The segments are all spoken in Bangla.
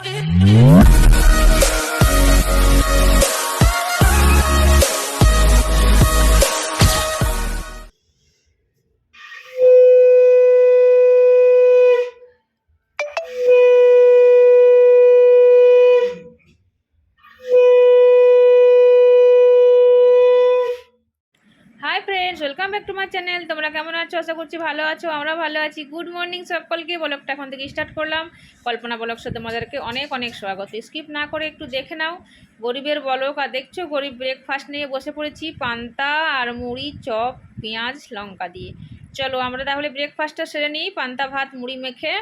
What? টু মাই চ্যানেল তোমরা কেমন আছো? আশা করছি ভালো আছো আমরা ভালো আছি। গুড মর্নিং সকলকে। ব্লগটা এখন থেকে স্টার্ট করলাম। কল্পনা ব্লগ সাথে তোমাদেরকে অনেক অনেক স্বাগত। স্কিপ না করে একটু দেখে নাও। গরিবের বলক, আর দেখছ, গরিব ব্রেকফাস্ট নিয়ে বসে পড়েছি। পান্তা আর মুড়ি, চপ, পেঁয়াজ, লঙ্কা দিয়ে। চলো, আমরা তাহলে ব্রেকফাস্টটা সেরে নিই। পান্তা, ভাত, মুড়ি মেখে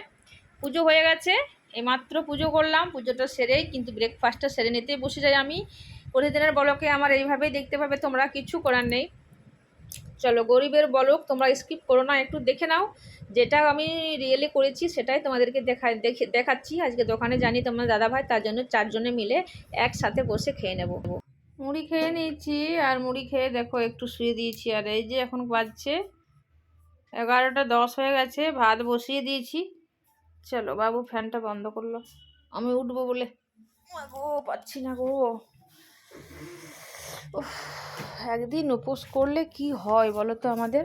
পুজো হয়ে গেছে। এইমাত্র পুজো করলাম। পুজোটা সেরেই, কিন্তু ব্রেকফাস্টটা সেরে নিতে বসে যাই আমি। প্রতিদিনের বলকে আমার এইভাবেই দেখতে পাবে তোমরা, কিছু করার নেই। চলো গরিবের বলক, তোমরা স্কিপ করো না, একটু দেখে নাও, যেটা আমি রিয়েলি করেছি সেটাই তোমাদেরকে দেখা, দেখে, দেখাচ্ছি। আজকে দোকানে জানি তোমার দাদা ভাই তার জন্য চারজনে মিলে একসাথে বসে খেয়ে নেব। মুড়ি খেয়ে নিয়েছি, আর মুড়ি খেয়ে দেখো একটু শুয়ে দিয়েছি, আর এই যে এখন বাজছে এগারোটা দশ হয়ে গেছে, ভাত বসিয়ে দিয়েছি। চলো বাবু ফ্যানটা বন্ধ করল। আমি উঠবো বলে। গো, পাচ্ছি না গো। একদিন উপোস করলে কি হয় বলো তো আমাদের?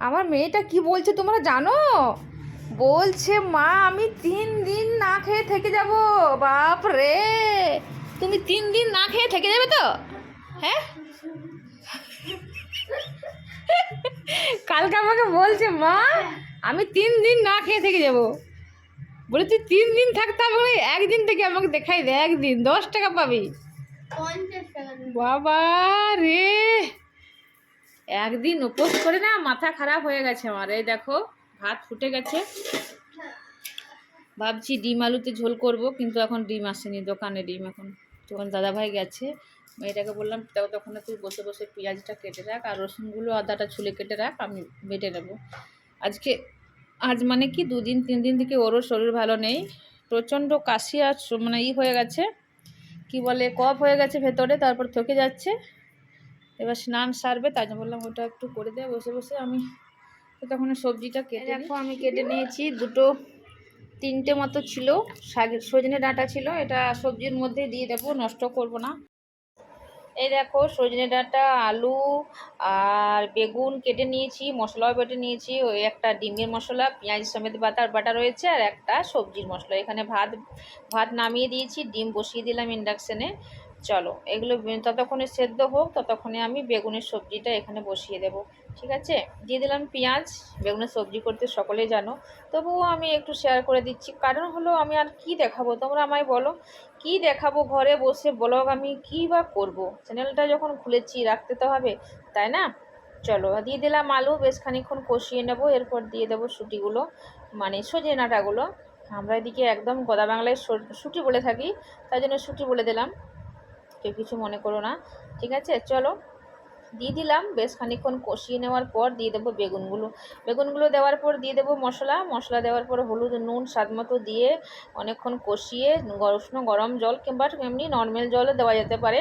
আমার মেয়েটা কি বলছে তোমরা জানো? বলছে, মা, আমি তিন দিন না খেয়ে থেকে যাব। বাপ রে তুমি তিন দিন না খেয়ে থেকে যাবে তো? হ্যাঁ? কালকে আমাকে বলছে, মা, আমি তিন দিন না খেয়ে থেকে যাব। বলে, তুই তিন দিন থাকতে হবে একদিন থেকে আমাকে দেখাই দে, একদিন, দশ টাকা পাবি। পঞ্চাশ। বাবা রে। একদিন উপোস করে না মাথা খারাপ হয়ে গেছে আমার, এই দেখো, ভাত ফুটে গেছে। ভাবছি ডিম আলুতে ঝোল করব, কিন্তু এখন ডিম আসেনি, দোকানে ডিম এখন। তখন দাদাভাই গেছে, মেয়েটাকে বললাম "তাও তখন তুই বসে বসে পেঁয়াজটা কেটে রাখ, আর রসুনগুলো, আদাটা ছুলে কেটে রাখ, আমি বেটে নেব। আজকে, আজ মানে কি, দুদিন, তিন দিন থেকে ওরও শরীর ভালো নেই, প্রচণ্ড কাশি আর মানে ই হয়ে গেছে। কি বলে, কফ হয়ে গেছে ভেতরে, তারপর থকে যাচ্ছে। এবার স্নান সারবে, তাই জন্য বললাম ওটা একটু করে দেয়, বসে বসে আমি তখন সবজিটা কেটে দেখো, আমি কেটে নিয়েছি, দুটো তিনটে মতো ছিল, শাক সজনে ডাঁটা ছিল, এটা সবজির মধ্যে দিয়ে দেবো, নষ্ট করব না। এই দেখো সজনে ডাঁটা, আলু আর বেগুন কেটে নিয়েছি, মশলাও বেটে নিয়েছি। ওই একটা ডিমের মশলা, পেঁয়াজ সমেত বাটার বাটা রয়েছে আর একটা সবজির মশলা। এখানে ভাত ভাত নামিয়ে দিয়েছি, ডিম বসিয়ে দিলাম ইন্ডাকশানে। চলো, এগুলো ততক্ষণে সেদ্ধ হোক, ততক্ষণে আমি বেগুনের সবজিটা এখানে বসিয়ে দেব। ঠিক আছে? দিয়ে দিলাম পেঁয়াজ, বেগুনের সবজি করতে সকলেই জানো। তবুও আমি একটু শেয়ার করে দিচ্ছি। কারণ হলো আমি আর কি দেখাবো? তোমরা আমায় বলো। কি দেখাবো ঘরে বসে? ব্লগ আমি কী বা করব? চ্যানেলটা যখন খুলেছি, রাখতে তো হবে, তাই না? চলো, দিয়ে দিলাম আলু, বেশ খানিক্ষণ কষিয়ে নেব, এরপর দিয়ে দেবো সুটিগুলো মানে সজে নাটাগুলো আমরা এদিকে একদম গদা বাংলায় সুটি বলে থাকি, তাই জন্য সুটি বলে দিলাম। কেউ কিছু মনে করো না, ঠিক আছে? চলো। দিয়ে দিলাম। বেশ খানিক্ষণ কষিয়ে নেওয়ার পর দিয়ে দেবো বেগুনগুলো। বেগুনগুলো দেওয়ার পর দিয়ে দেবো মশলা। মশলা দেওয়ার পর হলুদ, নুন, স্বাদ মতো দিয়ে অনেকক্ষণ কষিয়ে উষ্ণ গরম জল কিংবা এমনি নর্মাল জলও দেওয়া যেতে পারে।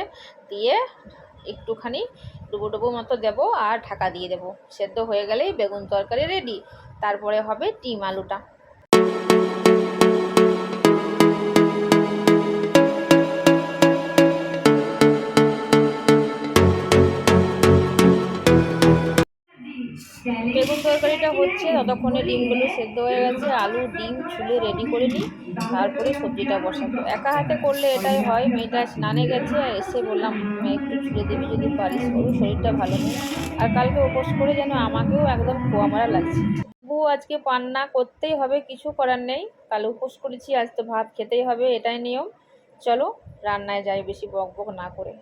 দিয়ে একটুখানি ডুবো ডুবো মতো দেবো আর ঢাকা দিয়ে দেবো। সেদ্ধ হয়ে গেলেই বেগুন তরকারি রেডি তারপরে হবে ডিম আলুটা। বেগুন তরকারিটা হচ্ছে ততক্ষণে ডিমগুলো সেদ্ধ হয়ে গেছে আলু ডিম ছুলে রেডি করে নিই তারপরে সবজিটা বসাবো। একা হাতে করলে এটাই হয় মেয়েটা স্নানে গেছে এসে বললাম "মা, একটু ছুলে দিবি যদি পারিস ওর শরীরটা ভালো নেই। আর কালকে উপোস করে যেন আমাকেও একদম খোয়া মারা লাগছে। বউ আজকে পান্না করতেই হবে কিছু করার নেই। কাল উপোস করেছি আজ তো ভাত খেতেই হবে এটাই নিয়ম। চলো রান্নায় যাই বেশি বক বক না করে।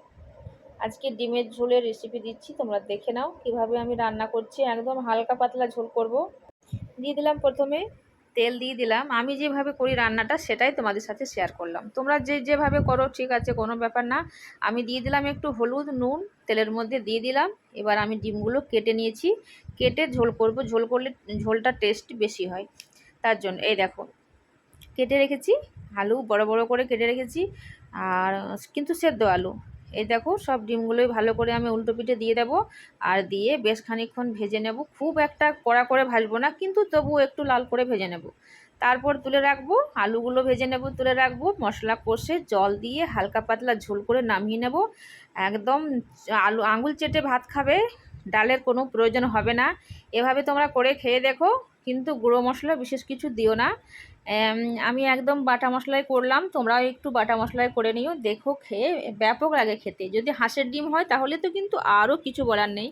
আজকে ডিমের ঝোলের রেসিপি দিচ্ছি, তোমরা দেখে নাও কীভাবে আমি রান্না করছি। একদম হালকা পাতলা ঝোল করব। দিয়ে দিলাম প্রথমে তেল দিয়ে দিলাম। আমি যেভাবে করি রান্নাটা, সেটাই তোমাদের সাথে শেয়ার করলাম। তোমরা যে যেভাবে করো, ঠিক আছে, কোনো ব্যাপার না। আমি দিয়ে দিলাম একটু হলুদ, নুন, তেলের মধ্যে দিয়ে দিলাম। এবার আমি ডিমগুলো কেটে নিয়েছি। কেটে ঝোল করব। ঝোল করলে ঝোলটা টেস্ট বেশি হয়। তার জন্য, এই দেখো, কেটে রেখেছি। আলু বড় বড় করে কেটে রেখেছি। আর, কিন্তু সেদ্ধ আলু। এই দেখো সব ডিমগুলোই ভালো করে আমি উল্টো পিঠে দিয়ে দেবো আর দিয়ে বেশ খানিকক্ষণ ভেজে নেব। খুব একটা কড়া করে ভাজবো না, কিন্তু তবুও একটু লাল করে ভেজে নেব। তারপর তুলে রাখব, আলুগুলো ভেজে নেব, তুলে রাখব, মশলা কষে জল দিয়ে হালকা পাতলা ঝোল করে নামিয়ে নেব। একদম আলু, আঙুল চেটে ভাত খাবে, ডালের কোনো প্রয়োজন হবে না। এভাবে তোমরা করে খেয়ে দেখো। কিন্তু গুঁড়ো মশলা বিশেষ কিছু দিও না। আমি একদম বাটা মশলাই করলাম, তোমরাও একটু বাটা মশলাই করে নিও, দেখো খেয়ে ব্যাপক লাগে খেতে। যদি হাঁসের ডিম হয় তাহলে তো কিন্তু আরও কিছু বলার নেই।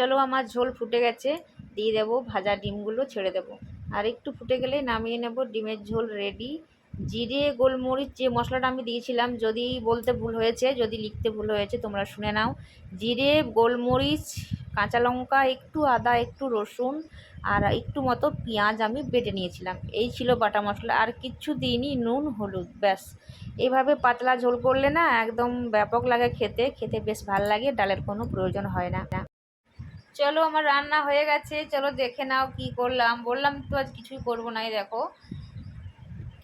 চলো আমার ঝোল ফুটে গেছে, দিয়ে দেবো ভাজা ডিমগুলো, ছেড়ে দেবো। আর একটু ফুটে গেলে নামিয়ে নেব ডিমের ঝোল রেডি জিরে, গোলমরিচ, যে মশলাটা আমি দিয়েছিলাম, যদি বলতে ভুল হয়েছে, যদি লিখতে ভুল হয়েছে, তোমরা শুনে নাও। জিরে, গোলমরিচ, কাঁচা লঙ্কা, একটু আদা, একটু রসুন, আর একটু মতো পেঁয়াজ আমি বেটে নিয়েছিলাম। এই ছিল বাটা মশলা, আর কিচ্ছু দিইনি, নুন, হলুদ, ব্যাস। এভাবে পাতলা ঝোল করলে না, একদম ব্যাপক লাগে খেতে খেতে বেশ ভালো লাগে, ডালের কোনো প্রয়োজন হয় না। চলো, আমার রান্না হয়ে গেছে। চলো, দেখে নাও কি করলাম। বললাম, তো আজ কিছুই করব না দেখো।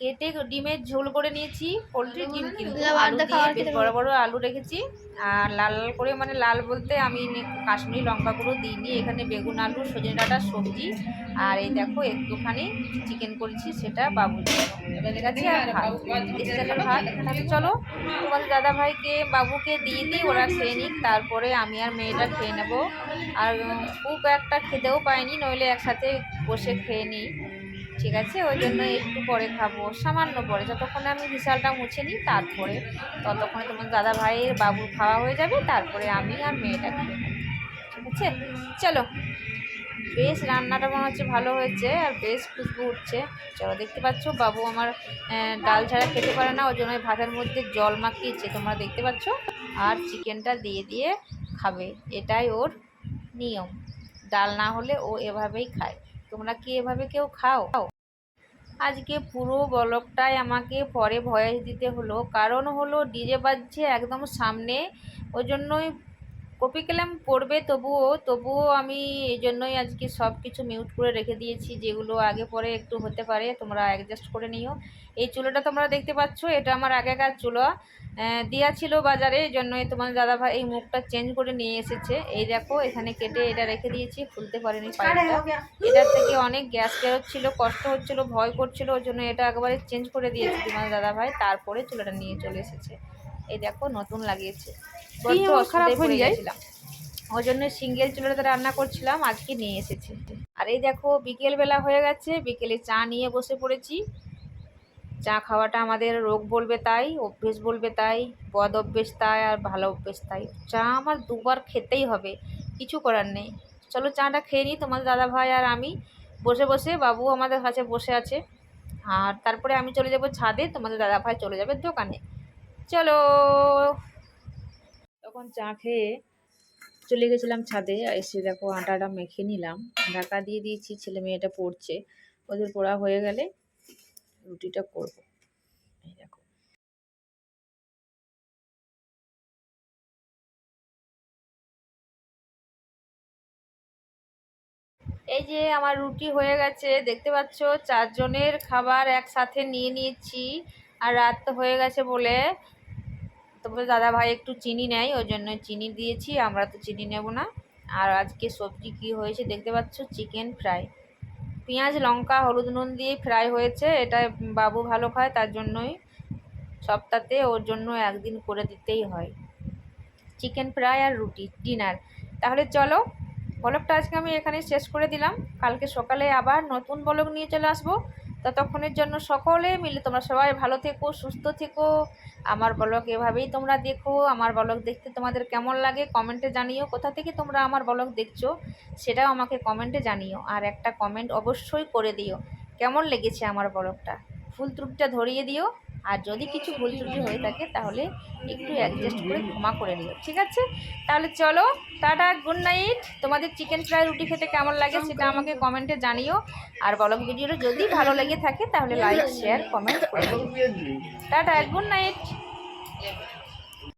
কেটে ডিমের ঝোল করে নিয়েছি পোলট্রির ডিম কিন্তু আলু দেখা দিয়ে বেশ বড় বড় আলু রেখেছি। আর লাল লাল করে মানে লাল বলতে আমি কাশ্মীরি লঙ্কা গুঁড়ো দিইনি এখানে বেগুন আলু সজনে ডাঁটা সবজি। আর এই দেখো একটুখানি চিকেন করেছি সেটা বাবুর আর ভাত। তাহলে চলো তোমাদের দাদা ভাইকে বাবুকে দিয়ে দিই ওরা খেয়ে নিক তারপরে আমি আর মেয়েটা খেয়ে নেব। আর খুব একটা খেতেও পাইনি নইলে একসাথে বসে খেয়ে নিই। ঠিক আছে? ওই জন্য একটু পরে খাব, সামান্য পরে। যতক্ষণে আমি বিশালটা মুছে নিই, তারপরে ততক্ষণে তোমার দাদা ভাইয়ের বাবুর খাওয়া হয়ে যাবে, তারপরে আমি আর মেয়েটা ঠিক আছে? চলো। বেশ, রান্নাটা মনে হচ্ছে ভালো হয়েছে, আর বেশ খুশবু উঠছে। চলো, দেখতে পাচ্ছ বাবু আমার ডাল ছাড়া খেতে পারে না, ওই জন্য ভাতের মধ্যে জল মাখিয়েছে, তোমরা দেখতে পাচ্ছ? আর চিকেনটা দিয়ে দিয়ে খাবে, এটাই ওর নিয়ম। ডাল না হলে ও এভাবেই খায়। তোমরা কি এভাবে কেউ খাও? আজকে পুরো বলকটাই আমাকে পরে ভয়েস দিতে হলো। কারণ হলো, ডিজে বাজছে একদম সামনে। ওই জন্যই কপি কালাম পড়বে তবুও তবুও আমি এই জন্যই আজকে সব কিছু মিউট করে রেখে দিয়েছি যেগুলো আগে পরে একটু হতে পারে তোমরা অ্যাডজাস্ট করে নিও। এই চুলোটা তোমরা দেখতে পাচ্ছ এটা আমার আগেকার চুলো। দেয়া ছিল বাজারে এই জন্যই তোমার দাদাভাই এই মুখটা চেঞ্জ করে নিয়ে এসেছে। এই দেখো এখানে কেটে এটা রেখে দিয়েছি খুলতে পারিনি পাইপটা। এটার থেকে অনেক গ্যাস বেরোচ্ছিল কষ্ট হচ্ছিল ভয় করছিল ওই জন্য এটা একবারে চেঞ্জ করে দিয়েছি তোমার দাদাভাই তারপরে চুলোটা নিয়ে চলে এসেছে। এই দেখো নতুন লাগিয়েছে। ওই জন্য সিঙ্গেল চুলোটাতে রান্না করছিলাম আজকে নিয়ে এসেছে। আর এই দেখো বিকেলবেলা হয়ে গেছে বিকেলে চা নিয়ে বসে পড়েছি। চা খাওয়াটা আমাদের রোগ বলবে তাই অভ্যেস বলবে তাই বদ অভ্যেস তাই আর ভালো অভ্যেস তাই। চা আমার দুবার খেতেই হবে কিছু করার নেই। চলো চাটা খেয়ে নিই তোমার দাদা ভাই আর আমি। বসে বসে বাবু আমাদের কাছে বসে আছে। আর তারপরে আমি চলে যাব ছাদে তোমাদের দাদা ভাই চলে যাবে দোকানে। চলো। তখন চা খেয়ে চলে গেছিলাম ছাদে এসে দেখো আটাটা মেখে নিলাম। ঢাকা দিয়ে দিয়েছি, ছেলে মেয়েটা পড়ছে। ওদের পড়া হয়ে গেলে রুটিটা করব। এই যে আমার রুটি হয়ে গেছে, দেখতে পাচ্ছ? চারজনের খাবার একসাথে নিয়ে নিয়েছি, আর রাত হয়ে গেছে বলে। তবে দাদা ভাই একটু চিনি নেয়, ওই জন্য চিনি দিয়েছি, আমরা তো চিনি নেব না। আর আজকে সবজি কি হয়েছে দেখতে পাচ্ছ? চিকেন ফ্রাই পেঁয়াজ, লঙ্কা, হলুদ, নুন দিয়ে ফ্রাই হয়েছে, এটা বাবু ভালো খায়, তার জন্যই। সপ্তাহে ওর জন্য একদিন করে দিতেই হয়। চিকেন ফ্রাই আর রুটি ডিনার তাহলে চলো ব্লগটা আজকে আমি এখানে শেষ করে দিলাম। কালকে সকালে আবার নতুন ব্লগ নিয়ে চলে আসব। ততক্ষণের জন্য সকলে মিলে তোমরা সবাই ভালো থেকো, সুস্থ থেকো। আমার ব্লগ এভাবেই তোমরা দেখো। আমার ব্লগ দেখতে তোমাদের কেমন লাগে কমেন্টে জানিও। কোথা থেকে তোমরা আমার ব্লগ দেখছ সেটাও আমাকে কমেন্টে জানিও। আর একটা কমেন্ট অবশ্যই করে দিও। কেমন লেগেছে আমার ব্লগটা? ফুল ত্রুপটা ধরিয়ে দিও। আর যদি কিছু ভুল ত্রুটি হয়ে থাকে, তাহলে একটু অ্যাডজাস্ট করে ক্ষমা করে নিও, ঠিক আছে? তাহলে চলো, টাটা গুড নাইট তোমাদের চিকেন ফ্রাই রুটি খেতে কেমন লাগে সেটা আমাকে কমেন্টে জানিও। আর বলো ভিডিওটা যদি ভালো লেগে থাকে, তাহলে লাইক শেয়ার কমেন্ট করে টাটা গুড নাইট